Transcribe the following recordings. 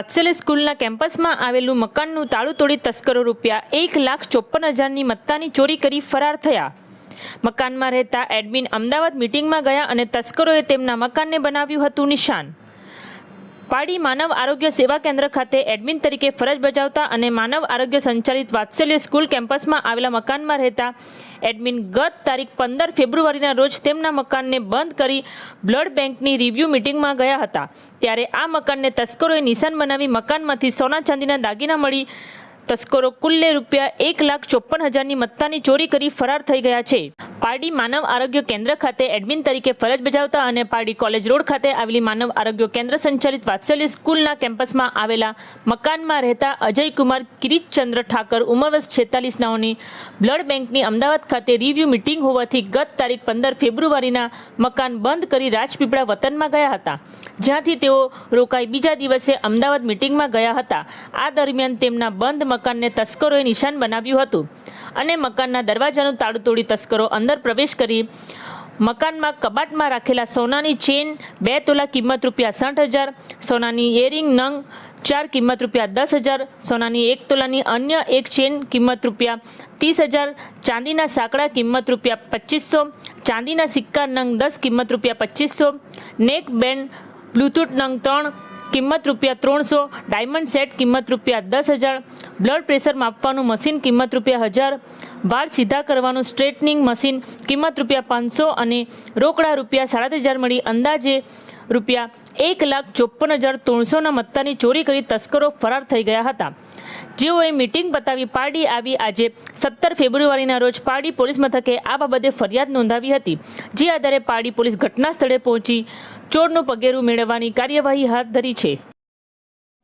વાત્સલ્ય સ્કૂલના કેમ્પસમાં આવેલું મકાનનું તાળું તોડી તસ્કરો રૂપિયા એક લાખ ચોપ્પન હજારની મત્તાની ચોરી કરી ફરાર થયા. મકાનમાં રહેતા એડમિન અમદાવાદ મિટિંગમાં ગયા અને તસ્કરોએ તેમના મકાનને બનાવ્યું હતું નિશાન. પાડી માનવ આરોગ્ય સેવા કેન્દ્ર ખાતે એડમિન તરીકે ફરજ બજાવતા અને માનવ આરોગ્ય સંચાલિત વાત્સલ્ય સ્કૂલ કેમ્પસમાં આવેલા મકાનમાં રહેતા એડમિન ગત તારીખ પંદર ફેબ્રુઆરીના રોજ તેમના મકાનને બંધ કરી બ્લડ બેંકની રિવ્યૂ મિટિંગમાં ગયા હતા. ત્યારે આ મકાનને તસ્કરોએ નિશાન બનાવી મકાનમાંથી સોના ચાંદીના દાગીના મળી. તસ્કરો કુલ્લે રૂપિયા એક લાખ ચોપ્પન હજારની મત્તાની ચોરી કરી ફરાર થઈ ગયા છે. પારડી માનવ આરોગ્ય કેન્દ્ર ખાતે એડમિન તરીકે ફરજ બજાવતા અને પારડી કોલેજ રોડ ખાતે આવેલી માનવ આરોગ્ય કેન્દ્ર સંચાલિત વાત્સલ્ય સ્કૂલના કેમ્પસમાં આવેલા મકાનમાં રહેતા અજયકુમાર કિરીટચંદ્ર ઠાકર ઉંમર વર્ષ છેતાલીસ નાઓની બ્લડ બેંકની અમદાવાદ ખાતે રિવ્યૂ મિટિંગ હોવાથી ગત તારીખ પંદર ફેબ્રુઆરીના મકાન બંધ કરી રાજપીપળા વતનમાં ગયા હતા, જ્યાંથી તેઓ રોકાઈ બીજા દિવસે અમદાવાદ મિટિંગમાં ગયા હતા. આ દરમિયાન તેમના બંધ મકાનને તસ્કરોએ નિશાન બનાવ્યું હતું. અને મકાનના દરવાજાનું તાળું તોડી તસ્કરો અંદર પ્રવેશ કરી મકાનમાં કબાટમાં રાખેલા સોનાની ચેન, બે તોલા કિંમત રૂપિયા સાઠ હજાર, સોનાની ઇયરિંગ નંગ, ચાર કિંમત રૂપિયા દસ હજાર, સોનાની એક તોલાની અન્ય એક ચેન કિંમત રૂપિયા ત્રીસ હજાર, ચાંદીના સાંકડા કિંમત રૂપિયા પચીસો, ચાંદીના સિક્કા નંગ દસ કિંમત રૂપિયા પચીસો, નેક બેન્ડ, બ્લૂટૂથ નંગ ત્રણ કિંમત રૂપિયા ત્રણસો, ડાયમંડ સેટ કિંમત રૂપિયા દસ હજાર બ્લડ પ્રેશર માપવાનું મશીન કિંમત રૂપિયા હજાર, વાળ સીધા કરવાનું સ્ટ્રેટનિંગ મશીન કિંમત રૂપિયા પાંચસો અને રોકડા રૂપિયા સાડા હજાર મળી. અંદાજે રૂપિયા એક લાખ ચોપ્પન હજાર ત્રણસોના મત્તાની ચોરી કરી તસ્કરો ફરાર થઈ ગયા હતા. જેઓએ મિટિંગ બતાવી પારડી આવી આજે સત્તર ફેબ્રુઆરીના રોજ પારડી પોલીસ મથકે આ બાબતે ફરિયાદ નોંધાવી હતી. જે આધારે પારડી પોલીસ ઘટના સ્થળે પહોંચી ચોરનું પગેરું મેળવવાની કાર્યવાહી હાથ ધરી છે.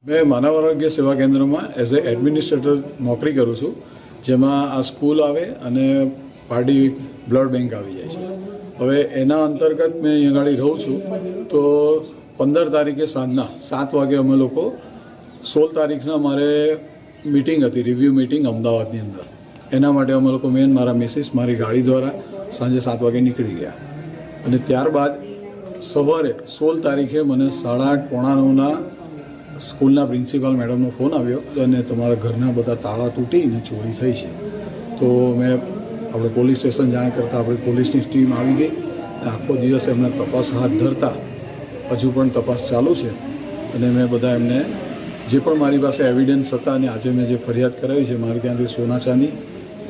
મેં માનવ આરોગ્ય સેવા કેન્દ્રમાં એઝ એ એડમિનિસ્ટ્રેટર નોકરી કરું છું, જેમાં આ સ્કૂલ આવે અને પાર્ટી બ્લડ બેંક આવી જાય છે. હવે એના અંતર્ગત મેં અહીં આગળ રહું છું, તો પંદર તારીખે સાંજના સાત વાગે અમે લોકો સોળ તારીખના મારે મિટિંગ હતી રિવ્યૂ મિટિંગ અમદાવાદની અંદર. એના માટે અમે લોકો મેન મારા મિસિસ મારી ગાડી દ્વારા સાંજે સાત વાગે નીકળી ગયા. અને ત્યારબાદ સવારે સોળ તારીખે મને સાડા આઠ પોણા નવના સ્કૂલના પ્રિન્સિપાલ મેડમનો ફોન આવ્યો અને તમારા ઘરના બધા તાળા તૂટીને ચોરી થઈ છે. તો મેં આપણે પોલીસ સ્ટેશન જાણ કરતાં આપણી પોલીસની ટીમ આવી ગઈ. આખો દિવસ એમને તપાસ હાથ ધરતા. હજુ પણ તપાસ ચાલુ છે. અને મેં બધા એમને જે પણ મારી પાસે એવિડન્સ હતા અને આજે મેં જે ફરિયાદ કરાવી છે, મારી ત્યાંથી સોના ચાંદી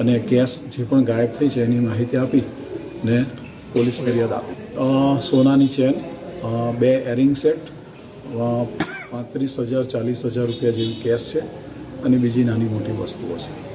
અને કેશ જે પણ ગાયબ થઈ છે એની માહિતી આપી ને પોલીસ ફરિયાદ આપી. સોનાની ચેન બે એરિંગ સેટ પાંત્રીસ હજાર ચાલીસ હજાર રૂપિયા જેવી કેશ છે અને બીજી નાની મોટી વસ્તુઓ છે.